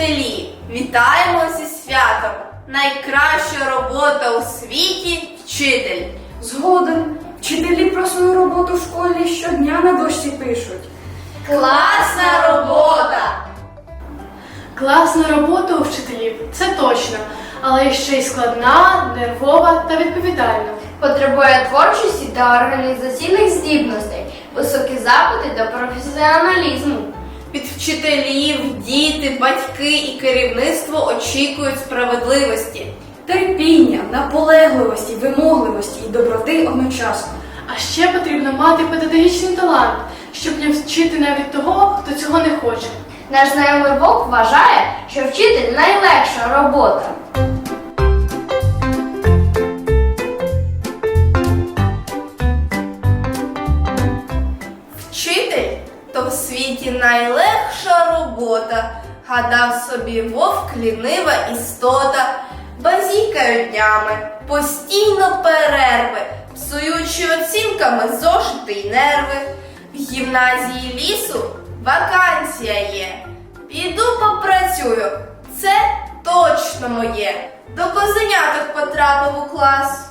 вчителі! Вітаємо зі святом! Найкраща робота у світі вчитель! Згоден. Вчителі про свою роботу в школі щодня на дошці пишуть. Класна робота! Класна робота у вчителів, це точно, але ще й складна, нервова та відповідальна. Потребує творчості та організаційних здібностей, високі запити до професіоналізму. Від вчителів, діти, батьки і керівництво очікують справедливості. Терпіння, наполегливості, вимогливості і доброти одночасно. А ще потрібно мати педагогічний талант, щоб не вчити навіть того, хто цього не хоче. Наш знайомий Бог вважає, що вчитель найлегша робота. То в світі найлегша робота. Гадав собі вовк лінива істота, базікають днями, постійно перерви, псуючи оцінками зошити й нерви. В гімназії лісу вакансія є. Піду попрацюю, це точно моє. До козеняток потрапив у клас.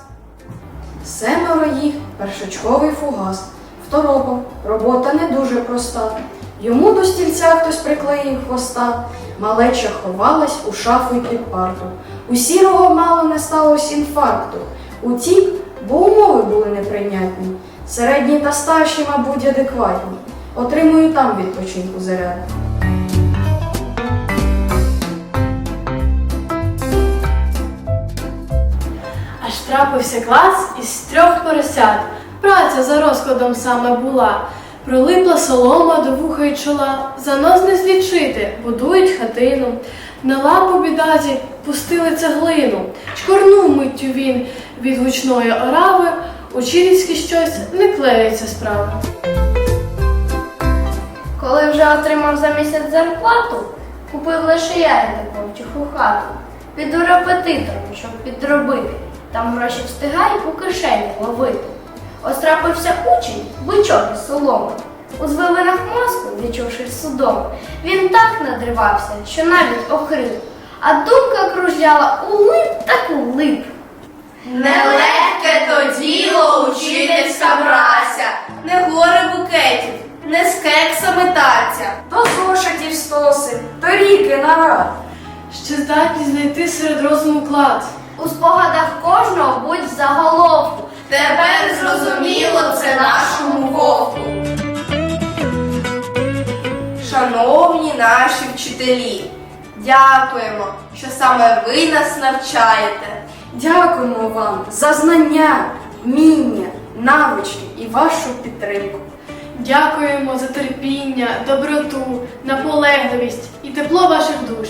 Семеро їх, першочковий фугас. Второго робота не дуже проста. Йому до стільця хтось приклеїв хвоста. Малеча ховалась у шафу й під парту. У сірого мало не сталося інфаркту. Утік, бо умови були неприйнятні. Середні та старші, мабуть, адекватні. Отримую там відпочинку заряд. Аж трапився клас із трьох поросят. Праця за розкладом саме була. Пролипла солома до вуха й чола, занос не злічити, будують хатину. На лапу бідазі пустили цеглину. Чкорнув миттю він від гучної орави, у чирівськи щось не клеїться справа. Коли вже отримав за місяць зарплату, купив лише ягоди повчиху хату. Піду репетитором, щоб підробити. Там гроші встигає по кишені ловити. Ось трапився учень, бичок із соломи. У звивинах маску, відчувши судом, він так надривався, що навіть охрип. А думка кружляла улип так улип. Нелегке то діло учительська праця, не горе букетів, не з кексами таця. То зошитів стоси, то ріки нарад. Ще здатні знайти серед розуму клад. У спогадах кожного будь в Шановні наші вчителі, дякуємо, що саме ви нас навчаєте. Дякуємо вам за знання, вміння, навички і вашу підтримку. Дякуємо за терпіння, доброту, наполегливість і тепло ваших душ.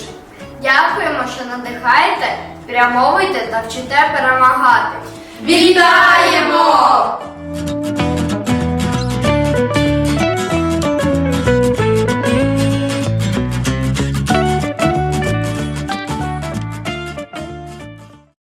Дякуємо, що надихаєте, прямовуєте та вчите перемагати. Вітаємо!